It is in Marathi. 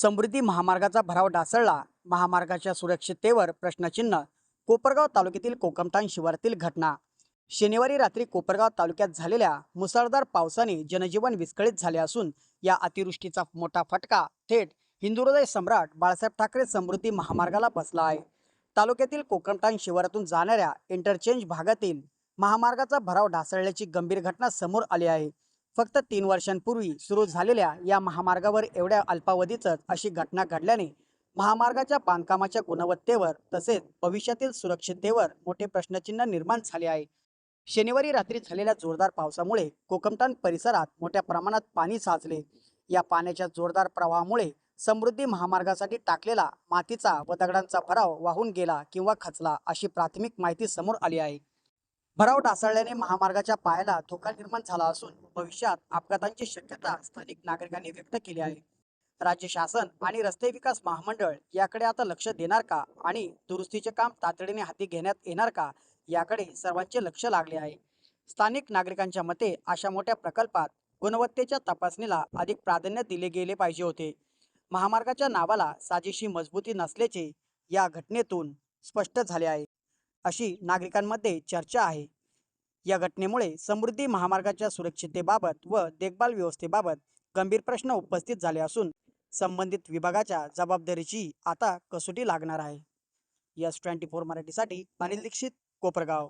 समृद्धी महामार्गाचा भराव ढासळला महामार्गाच्या सुरक्षिततेवर प्रश्नचिन्ह कोपरगाव तालुक्यातील कोकमठाण शिवारातील घटना. शनिवारी रात्री कोपरगाव तालुक्यात झालेल्या मुसळधार पावसाने जनजीवन विस्कळीत झाले असून या अतिवृष्टीचा मोठा फटका थेट हिंदुहृदय सम्राट बाळासाहेब ठाकरे समृद्धी महामार्गाला बसला आहे. तालुक्यातील कोकमठाण शिवारातून जाणाऱ्या इंटरचेंज भागातील महामार्गाचा भराव ढासळल्याची गंभीर घटना समोर आली आहे. फक्त तीन वर्षांपूर्वी सुरू झालेल्या या महामार्गावर एवढ्या अल्पावधीतच अशी घटना घडल्याने महामार्गाच्या बांधकामाच्या गुणवत्तेवर तसेच भविष्यातील सुरक्षिततेवर मोठे प्रश्नचिन्ह निर्माण झाले आहे. शनिवारी रात्री झालेल्या जोरदार पावसामुळे कोकमठाण परिसरात मोठ्या प्रमाणात पाणी साचले. या पाण्याच्या जोरदार प्रवाहामुळे समृद्धी महामार्गासाठी टाकलेला मातीचा व दगडांचा भराव वाहून गेला किंवा खचला अशी प्राथमिक माहिती समोर आली आहे. भराव ढासळल्याने महामार्गाच्या पायाला धोका निर्माण झाला असून भविष्यात अपघातांची शक्यता स्थानिक नागरिकांनी व्यक्त केली आहे. राज्य शासन आणि रस्ते विकास महामंडळ याकडे आता लक्ष देणार का आणि दुरुस्तीचे काम तातडीने हाती घेण्यात येणार का याकडे सर्वांचे लक्ष लागले आहे. स्थानिक नागरिकांच्या मते अशा मोठ्या प्रकल्पात गुणवत्तेच्या तपासणीला अधिक प्राधान्य दिले गेले पाहिजे होते. महामार्गाच्या नावाला साजेशी मजबूती नसल्याचे या घटनेतून स्पष्ट झाले आहे. अशी नागरिकांमध्ये चर्चा आहे. या घटनेमुळे समृद्धी महामार्गाच्या सुरक्षिततेबाबत व देखभाल व्यवस्थेबाबत गंभीर प्रश्न उपस्थित झाले असून संबंधित विभागाच्या जबाबदारीची आता कसोटी लागणार आहे. यस ट्वेंटी फोर मराठीसाठी अनिल दीक्षित कोपरगाव.